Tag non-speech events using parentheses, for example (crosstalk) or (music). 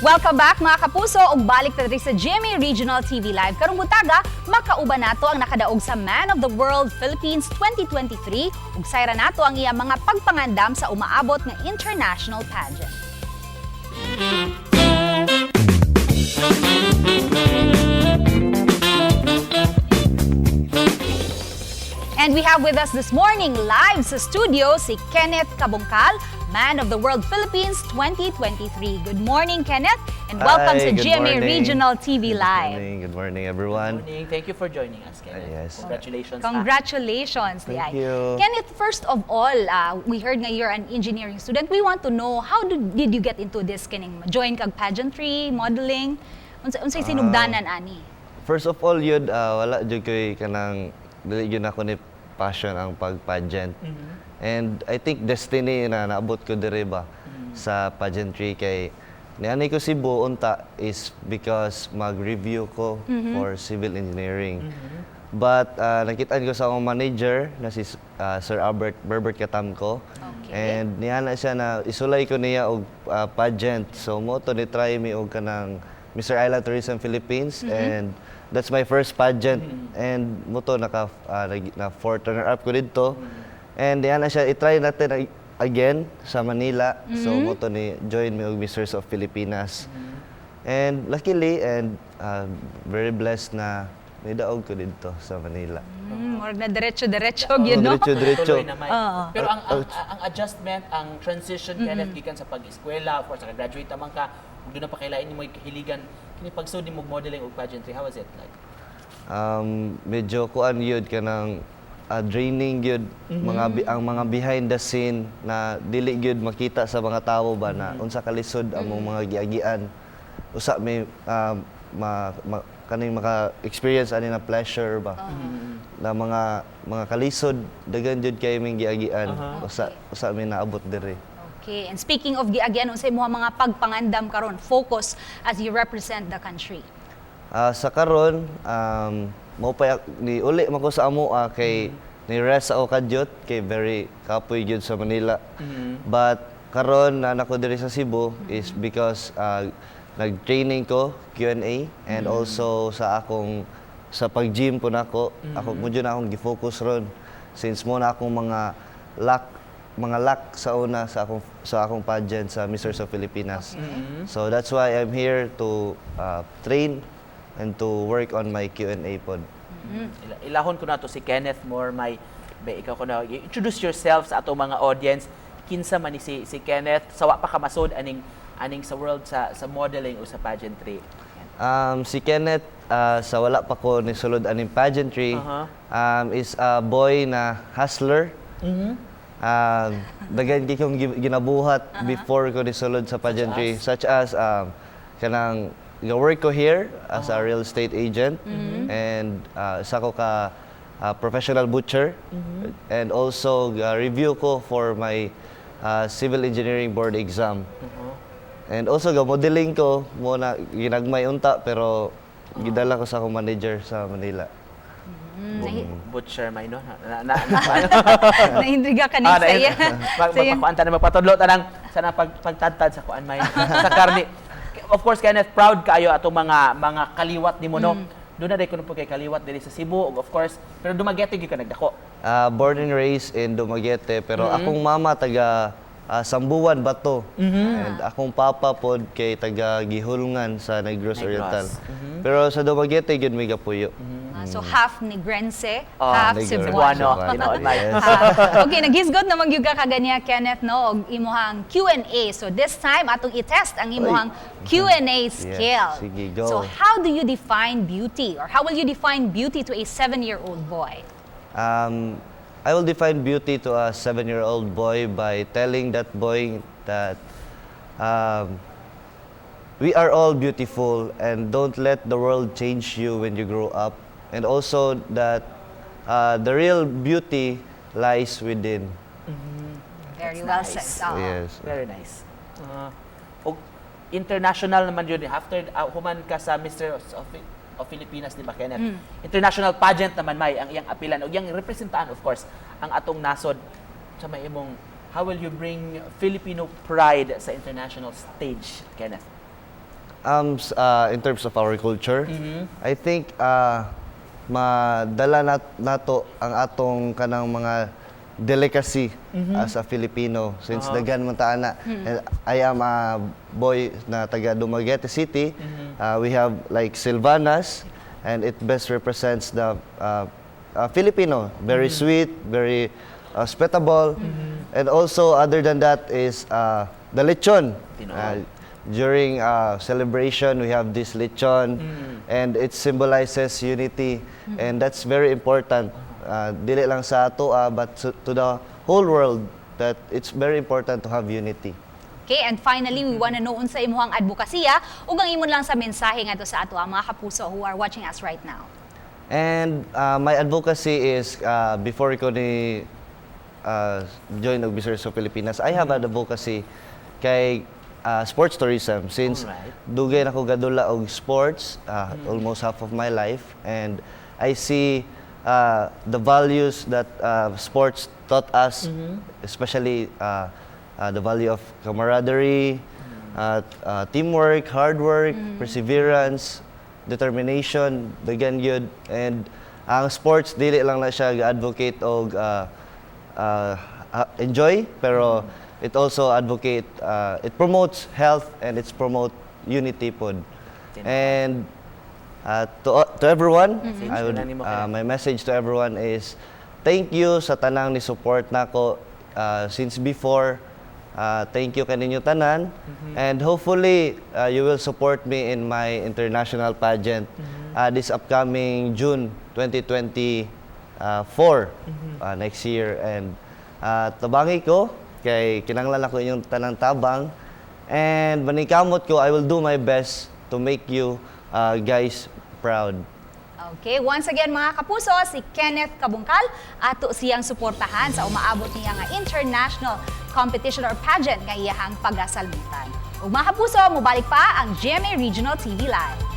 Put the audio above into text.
Welcome back mga kapuso ug balik ta sa GMA Regional TV Live. Karong butaga, makauban nato ang nakadaog sa Man of the World Philippines 2023 ug sayra nato ang iya mga pagpangandam sa umaabot nga international pageant. And we have with us this morning live sa studio si Kenneth Kabungkal, Man of the World Philippines 2023. Good morning, Kenneth, and welcome Hi, sa good GMA morning. Regional TV Good Live. morning, good morning everyone. Morning. Thank you for joining us, Kenneth. Ah, yes. Congratulations. ah. Congratulations, Thank Liay. you. Kenneth, first of all, uh, we heard nga you're an engineering student. We want to know, how did, did you get into this? Kining join kag pageantry, modeling? Unsa unsay sinugdanan Ah. ani? First of all, yun, ah, wala jud ko'y kanang, dili yun ako ni passion ang pag-pageant. Mhm. And I think destiny na naabot ko diri ba sa pageantry kay nianay ko Cebu unta is because mag-review ko for civil engineering. But ah, nakitaan ko sa akong manager na si ah, Sir Albert Berbert Katamko. Okay. And niya na siya na isulay ko niya og ah, pageant. So mo to ni try mi og kanang Mr. Island Tourism Philippines and that's my first pageant and mo to naka ah, nag- na fourth runner up ko didto. And niya na siya i-try natin ag- again sa Manila. So mo to ni join og Misters of Filipinas. And luckily and ah, very blessed na may daog ko dito sa Manila. Mm, murag na diretso-diretso, Oh, you know? diretso. Tuloy na may. Oo. Pero ang, ang, ang adjustment, ang transition, Kenneth, gikan sa pag-eskwela, of course, naka-graduate naman ka, kung doon na pa kailain mo hiligan, kini pagsud mo modeling o pageantry, how was it like? um, medyo kuan yun ka ng ah, draining yun. Mga bi- ang mga behind the scene na dili gyud makita sa mga tao ba na unsa kalisod ang mga giagian. Usa may ah, ma, ma- kaning maka experience ani na pleasure ba? Na mga mga kalisod daghan jud kay ming giagian. Aha. usa usa may naabot diri. Okay, and speaking of giagyan, unsay mo mga pagpangandam karon? Focus as you represent the country. Ah, sa karon um mo pa ni uli man ko sa amo ah, kay ni rest ako kadyot kay very kapoy gyud sa Manila. But karon na nako diri sa Cebu is because ah, nag-training ko Q&A and also sa akong sa pag-gym po nako ako mo na akong gi-focus ron since mo na akong mga luck mga luck sa una sa akong sa akong pageant sa Mr. of Filipinas. So that's why I'm here to uh, train and to work on my Q&A pod. Ila- Ilahon ko na to si Kenneth Moore, may, be, ikaw ko na, introduce yourself sa ato mga audience, kinsa man ni si, si Kenneth, sawa pa ka masod aning, aning sa world sa, sa modeling o sa pageantry. Um, si Kenneth, uh, sa wala pa ko ni sulod aning pageantry, Aha. um, is a boy na hustler. Um, daghan kay kong gi- ginabuhat before ko ni sulod sa pageantry such as, um, kanang ga-work ko here as a real estate agent and uh, isa ko ka uh, professional butcher and also ga review ko for my uh, civil engineering board exam. And also ga modeling ko mo na ginagmay unta pero gidala ko sa akong manager sa Manila. Mm, Butcher, may no? Na, na, na, (laughs) Naintriga ka ni Ah, saya. (laughs) Pag Saya. magpakuan ta na magpatudlo ta sana pag pagtadtad sa kuan may (laughs) sa karni. Of course, Kenneth, proud kayo ato mga mga kaliwat nimo no. Doon na kuno po kay kaliwat diri sa Cebu, of course. Pero dumagete gyud ka nagdako. Ah, born and raised in Dumaguete pero akong mama taga ah, Sambuan Bato. And akong papa pod kay taga Gihulngan sa Negros Negros. Oriental. Pero sa Dumaguete gyud may gapuyo. Ah, so half Negrense, Oh, half Negro. Cebuano. Yes. Ah, okay, naghisgot naman ka kaganya Kenneth no og imuhang Q&A. So this time atong i-test ang imuhang Q&A skill. Sige, go. So how do you define beauty or how will you define beauty to a 7-year-old boy? Um, I will define beauty to a seven-year-old boy by telling that boy that um, we are all beautiful and don't let the world change you when you grow up. And also that uh, the real beauty lies within. Very That's well nice. said. Oo. Yes. Very nice. Uh, international naman yun. After uh, human ka sa Mr. of, of Filipinas, di ba, Kenneth? International pageant naman may ang iyang apilan. O iyang representaan, of course, ang atong nasod sa may imong how will you bring Filipino pride sa international stage, Kenneth? um, uh, in terms of our culture, I think uh, madala nat nato ang atong kanang mga delicacy as a Filipino since daghan man ta ana. And I am a boy na taga Dumaguete City. Uh, we have like Silvanas and it best represents the uh, uh, Filipino. Very sweet, very hospitable. And also other than that is uh, the lechon. Tinood. Uh, during uh, celebration we have this lechon and it symbolizes unity and that's very important uh, dili lang sa ato ah, but to, to the whole world that it's very important to have unity Okay, and finally, we want to know unsa imuhang advokasya ug ang imon lang sa mensahe ngadto sa ato ang mga kapuso who are watching us right now. and uh, my advocacy is uh, before ko ni uh, join og Visayas sa Pilipinas I have an advocacy kay uh, sports tourism since Alright. dugay na ko gadula og sports uh, almost half of my life and I see uh, the values that uh, sports taught us especially uh, uh, the value of camaraderie uh, uh, teamwork hard work perseverance determination daghan gyud and ang sports dili lang na siya ga-advocate og uh, uh, uh, enjoy pero it also advocate uh, it promotes health and it's promote unity pod and uh, to to everyone I would Message na nimo uh, my message to everyone is thank you sa tanang ni support nako uh, since before uh, thank you kaninyo tanan and hopefully uh, you will support me in my international pageant uh, this upcoming June 2024 uh, next year. And uh, tabangi ko kay kinanglan ako inyong tanang tabang. And manikamot ko I will do my best to make you uh, guys proud Okay, once again mga kapuso, si Kenneth Kabungkal, ato siyang suportahan sa umaabot niya nga international competition or pageant nga iyahang pagasalbutan. Ug mga kapuso, mubalik pa ang GMA Regional TV Live.